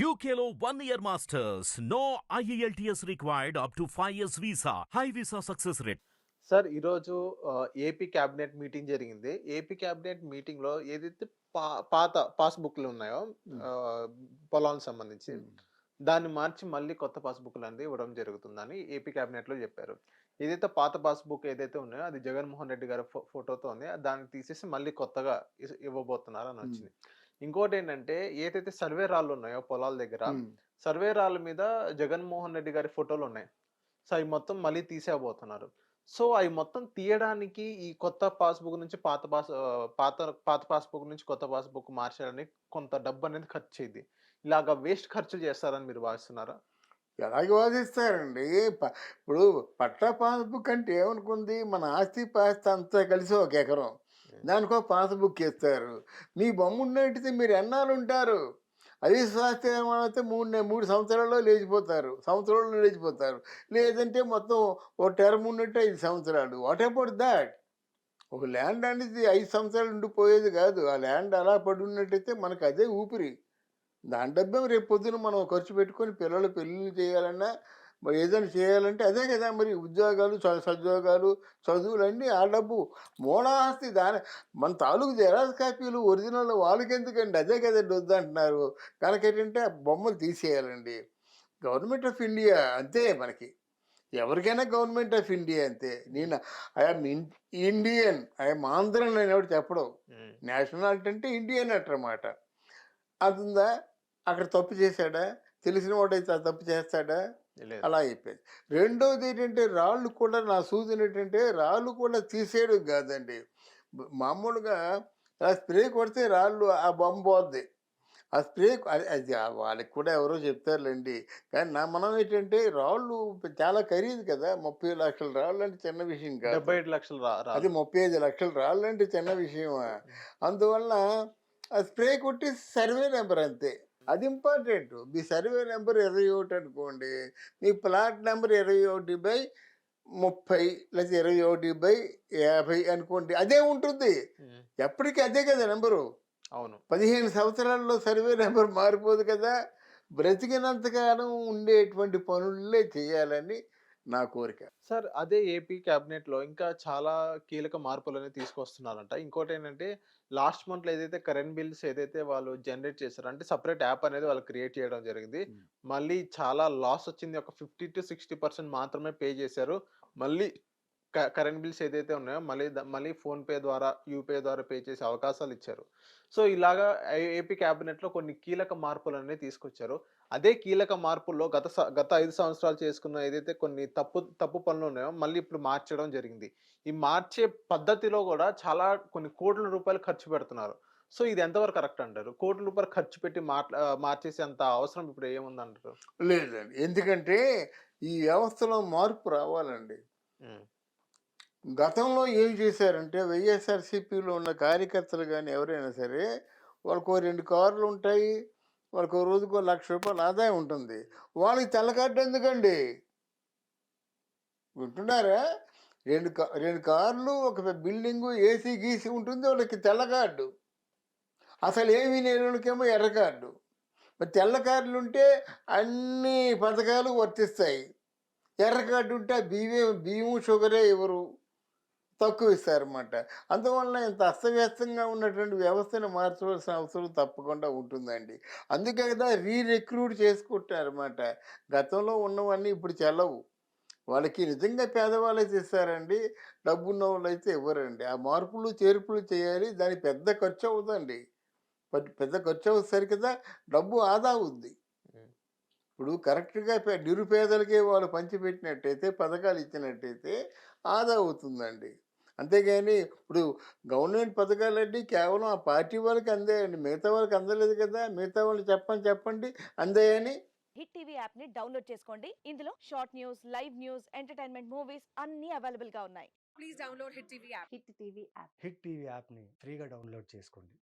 One year masters. No E IELTS required up to 5 years visa. High visa success rate. Sir ఈరోజు AP cabinet meeting జరిగింది. AP cabinet మీటింగ్లో ఏదైతే పా- పాత పాస్బుక్లు ఉన్నాయో పొలాలకు సంబంధించి దాన్ని మార్చి మళ్ళీ కొత్త పాస్బుక్లు అనేది ఇవ్వడం జరుగుతుందని ఏపీ క్యాబినెట్లో చెప్పారు. ఏదైతే పాత పాస్బుక్ ఏదైతే ఉన్నాయో అది జగన్మోహన్ రెడ్డి గారి ఫోటోతో ఉంది. దాన్ని తీసేసి మళ్ళీ కొత్తగా ఇవ్వబోతున్నారు అని వచ్చింది. ఇంకోటి ఏంటంటే ఏదైతే సర్వే రాళ్ళు ఉన్నాయో పొలాల దగ్గర సర్వే రాళ్ళ మీద జగన్మోహన్ రెడ్డి గారి ఫోటోలు ఉన్నాయి సో అవి మొత్తం మళ్ళీ తీసేయబోతున్నారు. సో అవి మొత్తం తీయడానికి ఈ కొత్త పాస్బుక్ నుంచి పాత పాస్ పాత పాత పాస్బుక్ నుంచి కొత్త పాస్బుక్ మార్చడానికి కొంత డబ్బు అనేది ఖర్చు అయింది ఇలాగా వేస్ట్ ఖర్చులు చేస్తారని మీరు భావిస్తున్నారా? ఎలాగ వాదిస్తారండి? ఇప్పుడు పట్టా పాస్బుక్ అంటే ఏమనుకుంది? మన ఆస్తి పాస్తి అంతా కలిసి ఒక ఎకరం. దానికో పాస్బుక్ ఇస్తారు మీ బొమ్మ ఉన్నట్టు మీరు ఎన్నాళ్ళు ఉంటారు? అది స్వాస్థ్య అయితే మూడు మూడు సంవత్సరాల్లో లేచిపోతారు. సంవత్సరాల్లో లేచిపోతారు. లేదంటే మొత్తం ఓ టర్మ్ ఉన్నట్టు ఐదు సంవత్సరాలు. What about that? ఒక ల్యాండ్ అనేది ఐదు సంవత్సరాలు ఉండిపోయేది కాదు. ఆ ల్యాండ్ అలా పడి ఉన్నట్టయితే మనకు అదే ఊపిరి. దాని డబ్బే రేపు పొద్దున మనం ఖర్చు పెట్టుకొని పిల్లలు పెళ్ళిళ్ళు చేయాలన్నా మరి ఏదైనా చేయాలంటే అదే కదా మరి ఉద్యోగాలు సద్యోగాలు చదువులు అన్నీ ఆ డబ్బు. మూలాస్తి దాని మన తాలూకు జెరాక్స్ కాపీలు ఒరిజినల్ వాళ్ళకి ఎందుకండి అదే కదండి వద్దంటున్నారు. కనుక ఏంటంటే బొమ్మలు తీసేయాలండి. గవర్నమెంట్ ఆఫ్ ఇండియా అంతే మనకి. ఎవరికైనా గవర్నమెంట్ ఆఫ్ ఇండియా అంతే. నేను ఐఎమ్ ఇండియన్. ఐఎమ్ ఆంధ్రన్ అని ఎవరు చెప్పడం. నేషనాలిటీ అంటే ఇండియన్ అంటారన్నమాట అది ఉందా అక్కడ తప్పు చేశాడా? తెలిసిన వాడైతే తప్పు చేస్తాడా? అలా అయిపోయింది. రెండోది ఏంటంటే రాళ్ళు కూడా నా సూచన ఏంటంటే రాళ్ళు కూడా తీసేయడం కాదండి. మామూలుగా ఆ స్ప్రే కొడితే రాళ్ళు ఆ బొమ్మ పోద్ది. ఆ స్ప్రే అది వాళ్ళకి కూడా ఎవరో చెప్తారులేండి. కానీ నా మనం ఏంటంటే రాళ్ళు చాలా ఖరీదు కదా. ముప్పై లక్షల రాళ్ళు అంటే చిన్న విషయం కాదు. డెబ్బై ఐదు లక్షలు అది ముప్పై ఐదు లక్షలు రాళ్ళు అంటే చిన్న విషయమా. అందువల్ల ఆ స్ప్రే కొట్టి సర్వే నెంబర్ అంతే. అది ఇంపార్టెంట్. మీ సర్వే నెంబర్ ఇరవై ఒకటి అనుకోండి మీ ప్లాట్ నెంబర్ ఇరవై ఒకటి బై ముప్పై లేదా ఇరవై ఒకటి బై యాభై అనుకోండి అదే ఉంటుంది. ఎప్పటికీ అదే కదా నెంబరు. అవును. పదిహేను సంవత్సరాల్లో సర్వే నెంబర్ మారిపోదు కదా. బ్రతికినంతకాలం ఉండేటువంటి పనులే చేయాలని నా కోరిక. సార్ అదే ఏపీ క్యాబినెట్లో ఇంకా చాలా కీలక మార్పులు అనేది తీసుకొస్తున్నారంట. ఇంకోటి ఏంటంటే లాస్ట్ మంత్లో ఏదైతే కరెంట్ బిల్స్ ఏదైతే వాళ్ళు జనరేట్ చేశారో అంటే సపరేట్ యాప్ అనేది వాళ్ళు క్రియేట్ చేయడం జరిగింది. మళ్ళీ చాలా లాస్ వచ్చింది. ఒక ఫిఫ్టీ టు సిక్స్టీ పర్సెంట్ మాత్రమే పే చేశారు. మళ్ళీ కరెంట్ బిల్స్ ఏదైతే ఉన్నాయో మళ్ళీ మళ్ళీ ఫోన్ పే ద్వారా యూపీఐ ద్వారా పే చేసే అవకాశాలు ఇచ్చారు. సో ఇలాగా ఏపీ క్యాబినెట్లో కొన్ని కీలక మార్పులు అనేవి తీసుకొచ్చారు. అదే కీలక మార్పుల్లో గత గత ఐదు సంవత్సరాలు చేసుకున్న ఏదైతే కొన్ని తప్పు తప్పు పనులు ఉన్నాయో మళ్ళీ ఇప్పుడు మార్చడం జరిగింది. ఈ మార్చే పద్ధతిలో కూడా చాలా కొన్ని కోట్ల రూపాయలు ఖర్చు పెడుతున్నారు. సో ఇది ఎంతవరకు కరెక్ట్ అంటారు? కోట్ల రూపాయలు ఖర్చు పెట్టి మాట్లా మార్చేసే అంత అవసరం ఇప్పుడు ఏముంది అంటారు? లేదండి ఎందుకంటే ఈ వ్యవస్థలో మార్పు రావాలండి. గతంలో ఏం చేశారంటే వైఎస్ఆర్సీపీలో ఉన్న కార్యకర్తలు కానీ ఎవరైనా సరే వాళ్ళకు రెండు కార్లు ఉంటాయి వాళ్ళకు రోజుకో లక్ష రూపాయల ఆదాయం ఉంటుంది. వాళ్ళకి తెల్లకార్డు ఎందుకండి? వింటున్నారా? రెండు కా రెండు కార్లు ఒక బిల్డింగు ఏసీ గీసీ ఉంటుంది వాళ్ళకి తెల్ల కార్డు. అసలు ఏమీ లేని ఎర్ర కార్డు. మరి తెల్ల కార్డులు ఉంటే అన్ని పథకాలు వర్తిస్తాయి. ఎర్ర కార్డు ఉంటే ఆ బియ్యం బియ్యం షుగరే ఇవ్వరు. తక్కువ ఇస్తారన్నమాట. అందువల్ల ఇంత అస్తవ్యస్తంగా ఉన్నటువంటి వ్యవస్థను మార్చవలసిన అవసరం తప్పకుండా ఉంటుందండి. అందుకే కదా రీ రిక్రూట్ చేసుకుంటారన్నమాట. గతంలో ఉన్నవన్నీ ఇప్పుడు చెల్లవు. వాళ్ళకి నిజంగా పేదవాళ్ళైతే ఇస్తారండి డబ్బున్న వాళ్ళు అయితే ఇవ్వరండి. ఆ మార్పులు చేర్పులు చేయాలి. దానికి పెద్ద ఖర్చు అవుతుంది పెద్ద- పెద్ద ఖర్చు అవుతుంది కదా డబ్బు ఆదా అవుద్ది. ఉమ్, ఇప్పుడు కరెక్ట్గా నిరుపేదలకే వాళ్ళు పంచిపెట్టినట్టయితే పథకాలు ఇచ్చినట్టయితే ఆదా అవుతుందండి. అంతేగాని ఇప్పుడు గవర్నమెంట్ పథకాలన్నీ కేవలం ఆ పార్టీ వాళ్ళకి అందాయండి. మిగతా వాళ్ళకి అందలేదు కదా. మిగతా వాళ్ళు చెప్పండి చెప్పండి అందాయని. హిట్ టీవీ యాప్ని డౌన్లోడ్ చేసుకోండి. ఇందులో short news live news entertainment movies అన్ని అవైలబుల్గా ఉన్నాయి. please download Hit TV app. Hit TV app. Hit TV యాప్ని ఫ్రీగా డౌన్లోడ్ చేసుకోండి.